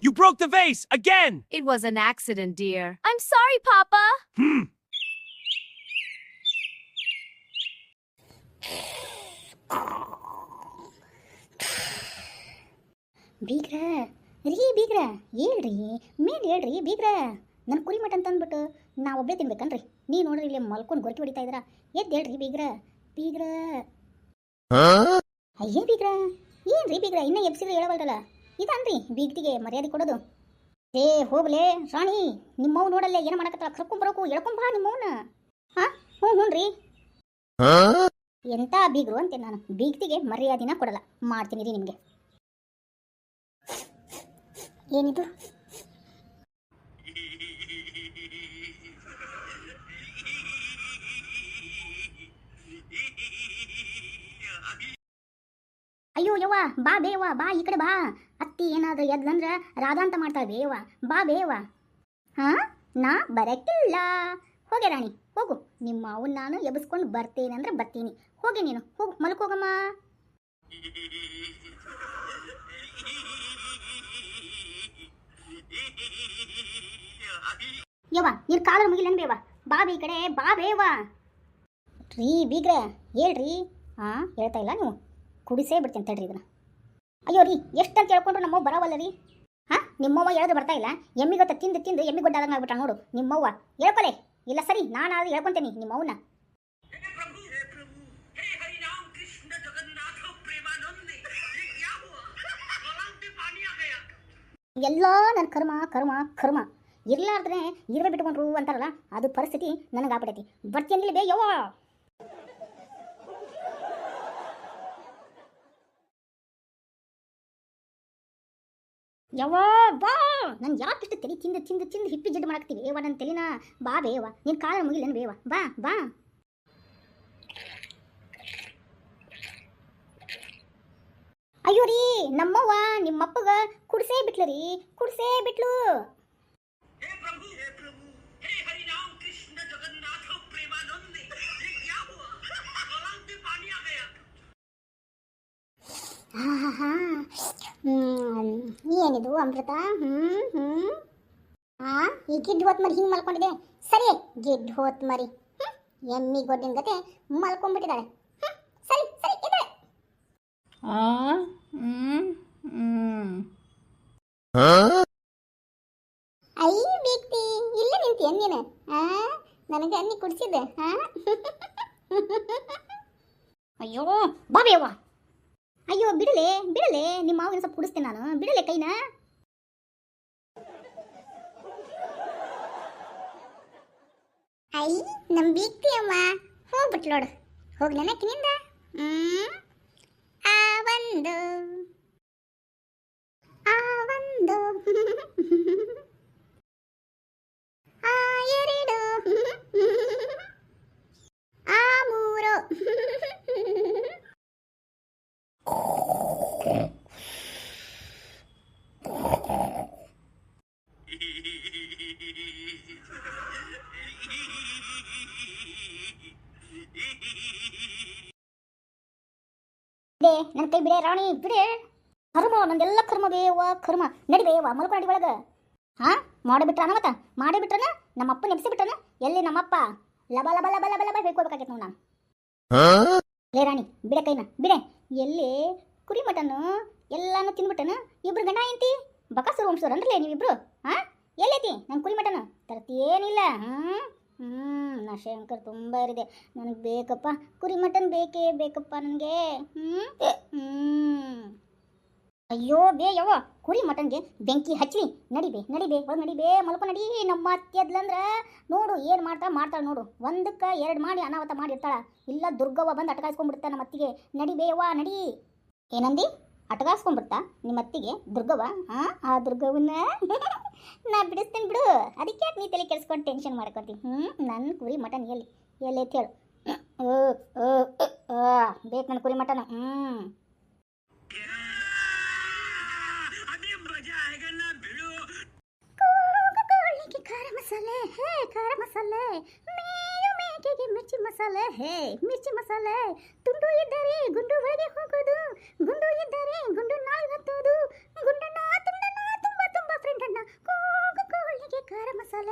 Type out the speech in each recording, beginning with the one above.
You broke the vase again! It was an accident, dear. I'm sorry, Papa. Hmm. ಬೀಗ್ರ ರೀ ಬೀಗ್ರ ಹೇಳ್ರಿ ಮೇಲೆ ಹೇಳ್ರಿ ಬೀಗ್ರ ನನ್ನ ಕುರಿ ಮಟ ಅಂತ ಅಂದ್ಬಿಟ್ಟು ನಾ ಒಬ್ಬೇ ತಿನ್ಬೇಕನ್ರಿ ನೀ ನೋಡ್ರಿ ಇಲ್ಲಿ ಮಲ್ಕೊಂಡು ಗೊರಕೆ ಹೊಡಿತಾ ಇದ್ರ ಎದ್ದು ಹೇಳ್ರಿ ಬೀಗ್ರ ಬೀಗ್ರ ಅಯ್ಯೇ ಬೀಗ್ರ ಏನ್ರಿ ಬೀಗ್ರ ಇನ್ನೂ ಎಬ್ಸಿದ್ರೆ ಹೇಳವಲ್ರಲ್ಲ ಇದನ್ರಿ ಬೀಗ್ತಿಗೆ ಮರ್ಯಾದೆ ಕೊಡೋದು. ಏ ಹೋಗ್ಲೇ, ರಾಣಿ ನಿಮ್ಮವ್ ನೋಡಲ್ಲೇ ಏನು ಮಾಡಕತ್ತಲ್ಲ ಕರ್ಕೊಂಬರೋಕು ಎಳ್ಕೊಂಬಾ ನಿಮ್ಮವನ್ನ ಹಾ ಹ್ಞೂ ರೀ. ಎಂತ ಬೀಗ್ರು ಅಂತೆ ನಾನು. ಬೀಗ್ತಿಗೆ ಮರ್ಯಾದಿನ ಕೊಡಲ್ಲ. ಮಾಡ್ತೀನಿ ರೀ ನಿಮಗೆ. ಏನಿದು? ಬಾ ಬೇವ ಬಾ ಈ ಕಡೆ ಬಾ. ಅತ್ತಿ ಏನಾದ್ರು ಎದ್ಲಂದ್ರ ರಾಧಾ ಅಂತ ಮಾಡ್ತಾಳೆ ಬೇವ, ಬಾ ಬೇವಾ. ಹಾ? ನಾ ಬರಕ್ಕಿಲ್ಲ ಹೋಗೆ ರಾಣಿ, ಹೋಗು. ನಿಮ್ಮ ಅವನ್ ನಾನು ಎಬ್ಸ್ಕೊಂಡು ಬರ್ತೇನೆ ಅಂದ್ರೆ ಬರ್ತೀನಿ. ಹೋಗಿ ನೀನು, ಹೋಗು, ಮಲ್ಕೋಗಮ್ಮ. ಯವ್ವ, ನೀನು ಕಾಲ ಮುಗಿಲೇನು ಬೇವಾ ಬಿ ಈ ಕಡೆ, ಬಾ ಬೇವಾ. ರೀ ಬೀಗ್ರ, ಹೇಳ್ರಿ. ಹಾ ಹೇಳ್ತಾ ಇಲ್ಲ ನೀವು? ಕುಡಿಸೇ ಬಿಡ್ತೀನಿ ತಡ್ರಿ ಇದನ್ನ. ಅಯ್ಯೋ ರೀ ಎಷ್ಟು ಕೇಳ್ಕೊಂಡ್ರು ನಮ್ಮವ್ವ ಬರವಲ್ಲ ರೀ? ಹಾಂ, ನಿಮ್ಮವ್ವ ಹೇಳಿದ್ರೆ ಬರ್ತಾ ಇಲ್ಲ. ಎಮ್ಮಿಗೊತ್ತ ತಿಂದು ತಿಂದು ಎಮ್ಮಿ ಗೊಡ್ಡಾದಂಗೆ ಆಗ್ಬಿಟ್ಟ ನೋಡು, ನಿಮ್ಮವ್ವ. ಹೇಳ್ಕೊಲೆ. ಇಲ್ಲ ಸರಿ, ನಾನು ಆದ್ರೆ ಹೇಳ್ಕೊತೇನೆ ನಿಮ್ಮವ್ವನ ಎಲ್ಲ ನನ್ನ ಕರ್ಮ ಕರ್ಮ ಕರ್ಮ. ಇರ್ಲಾರ್ದ್ರೆ ಇರವೇ ಬಿಟ್ಕೊಂಡ್ರು ಅಂತಾರಲ್ಲ, ಅದು ಪರಿಸ್ಥಿತಿ ನನಗೆ ಆಗ್ಬಿಟೈತಿ. ಬರ್ತೀನಿ ಬೇ ಯವ್ವ? ಯವ್ವ, ಬಾ! ನಾನು ಯಾಕಿಷ್ಟು ತಲೆ ತಿಂದು ತಿಂದು ತಿಂದು ಹಿಪ್ಪಿ ಜಿಡ್ಡು ಮಾಡಾಕ್ತೀವಿ ಏವ ನನ್ನ ತಲೆನ ಬಾ ಬೇವ ನಿನ್ನ ಕಾಲ ಮುಗಿಲೇನು ಬೇವ ಬಾ ಬಾ. ಅಯ್ಯೋ ರೀ, ನಮ್ಮವ್ವ, ನಿಮ್ಮಪ್ಪಗ ಕುಡ್ಸೇ ಬಿಟ್ಲು ರೀ. ಕುಡ್ಸೇ ಬಿಟ್ಲು. ಏನಿದು ಅಮೃತ? ಹ್ಮ್ ಹ್ಮ್. ಆ ಈ ಗಿಡ್ ಹೋತ್ ಮರಿ ಹಿಂಗ್ ಮಲ್ಕೊಂಡಿದೆ. ಸರಿ ಗಿಡ್ ಹೋತ್ ಮರಿ. ಎಮ್ಮಿ ಗೊಡ್ಡಿನ ಗತೆ ಮಲ್ಕೊಂಡ್ಬಿಟ್ಟಿದ್ದಾಳೆ. ಸರಿ ಸರಿ ಇದೆ ಆ ಹ್ಮ್ ಹ್ಮ್. ಐ ಬೇಕ್ತಿ ಇಲ್ಲ ನಿಂತಿ ನೀನು? ಆ ನನಗೆ ಅನ್ನಿ ಕುಡಿಸಿದ್ದೆ. ಹಾ ಅಯ್ಯೋ ಬಾಬೇವ್ವ ಅಯ್ಯೋ, ಬಿಡಲೆ ಬಿಡಲೆ ನಿಮ್ಮ ಮಾವಿನ ಸ್ವಲ್ಪ ಕುಡಿಸ್ತೇನೆ ನಾನು. ಬಿಡಲೆ ಕೈನ? ಐ ನಮ್ ಬೀಕ್ತಿ ಅಮ್ಮ ಹೋಗ್ಬಿಟ್ಲೋಡು ನೋಡು. ಹೋಗಿ ನೆನಕಿನಿಂದ ಹ್ಮ್, ಆ ಒಂದು ಆ ಒಂದು ಆ ಎರಡು ಆ ಮೂರು ಬಿಡೆ, ನನ್ನ ಕೈ ಬಿಡೆ, ರಾಣಿ, ಬಿಡೆ. ಕರ್ಮ, ನಂದೆಲ್ಲ ಕರ್ಮ ಬೇವ ಕರ್ಮ. ನಡಿ ಬೇವ ಮಲ್ಕೊಂಡಿ ಒಳಗ. ಹಾ? ಮಾಡಿಬಿಟ್ರನ ಮತ್ತ ಮಾಡಿಬಿಟ್ರನ? ನಮ್ಮ ಅಪ್ಪ ನೆಪ್ಸಿ ಬಿಟ್ರನ? ಎಲ್ಲಿ ನಮ್ಮಪ್ಪ? ಲಬ ಲಬ ಲಬ ಲಬ ಲಬ ಬೇಕೋಬೇಕಾಗಿತ್ತು ನೋಡು ನಾನು. ಲೇ ರಾಣಿ, ಬಿಡೆ ಕೈನ, ಬಿಡೆ. ಎಲ್ಲಿ ಕುರಿ ಮಟನ್, ಎಲ್ಲಾನು ತಿಂದ್ಬಿಟ್ಟನ? ಇಬ್ರು ಗಂಡ ಎಂತಿ ಬಕಾಸುರು ಅಂದ್ರಲೇ ನೀವಿಬ್ರು, ಹಾ? ಎಲ್ಲೈತಿ ನನ್ನ ಕುರಿ ಮಟನ್? ತರ್ತೇನಿಲ್ಲ ಹ್ಞೂ ಹ್ಞೂ ನಾ ಶಂಕರ್ ತುಂಬ ಇರಿದೆ. ನನಗೆ ಬೇಕಪ್ಪ, ಕುರಿ ಮಟನ್ ಬೇಕೇ ಬೇಕಪ್ಪ ನನಗೆ ಹ್ಞೂ ಹ್ಞೂ ಅಯ್ಯೋ, ಬೇ ಯವ ಕುರಿ ಮಟನ್ಗೆ ಬೆಂಕಿ ಹಚ್ಚಿ ನಡಿಬೇ ನಡಿಬೇ, ಒಳಗೆ ನಡಿಬೇ, ಮಲ್ಪ ನಡಿ, ನಮ್ಮ ಅತ್ತೆದ್ಲಂದ್ರೆ ನೋಡು, ಏನು ಮಾಡ್ತಾಳೆ ಮಾಡ್ತಾಳೆ ನೋಡು. ಒಂದಕ್ಕೆ ಎರಡು ಮಾಡಿ ಅನಾಹುತ ಮಾಡಿರ್ತಾಳ. ಇಲ್ಲ ದುರ್ಗವ್ವ ಬಂದು ಅಟಕಾಯಿಸ್ಕೊಂಡ್ಬಿಡ್ತಾ ನಮ್ಮ ಅತ್ತಿಗೆ. ನಡಿಬೇ ಯವ್ವ, ನಡಿ. ಏನಂದಿ? ಅಟಗಾಸ್ಕೊಂಡ್ಬಿಡ್ತಾ ನಿಮ್ಮ ಅತ್ತಿಗೆ ದುರ್ಗವ್ವ? ಹಾಂ ಆ ದುರ್ಗವನ್ನ ನಾ ಬಿಡಿಸ್ತೇನೆ ಬಿಡು. ಅದಕ್ಕೆ ಯಾಕೆ ನೀ ತಲೆ ಕೆಡಿಸ್ಕೊಂಡು ಟೆನ್ಷನ್ ಮಾಡ್ಕೊತಿ? ಹ್ಞೂ ನನ್ನ ಕುರಿ ಮಟನ್ ಎಲ್ಲಿ? ಎಲ್ಲಿ ಅಂತ ಹೇಳು. ಬೇಕು ನನ್ನ ಕುರಿ ಮಟನ್ ಹ್ಞೂ ಖಾರ ಮಸಾಲೆ ಹೇ ಖಾರ ಮಸಾಲೆ ಮಿರ್ಚಿ ಮಸಾಲೆ ಹೇ ಮಿರ್ಚಿ ಮಸಾಲೆ ತುಂಡು ಇದ್ದಾರೆ ಗುಂಡು ಒಳಗೆ ಹೋಗೋದು ಗುಂಡು ಇದ್ದಾರೆ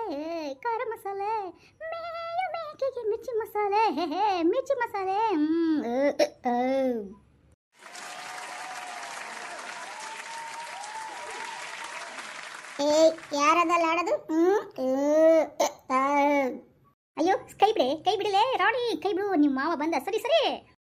ಮಸಾಲೆ ಮೇಯ ಮೇಕೆಗೆ ಮಿರ್ಚಿ ಮಸಾಲೆ ಹೇ ಹೇ ಮಿರ್ಚಿ ಮಸಾಲೆ ಹ್ಮ್, ಅ, ಅ, ಅ. ಏ ಯಾರದಲ್ಲ ಆಡೋದು ಹ್ಮ್ ಅ, ಅ, ಅ. ಅಯ್ಯೋ ಕೈ ಬಿಡೆ ಕೈ ಬಿಡಲೇ ರಾಣಿ ಕೈ ಬಿಡು ನಿಮ್ಮ ಮಾವ ಬಂದ ಸರಿ ಸರಿ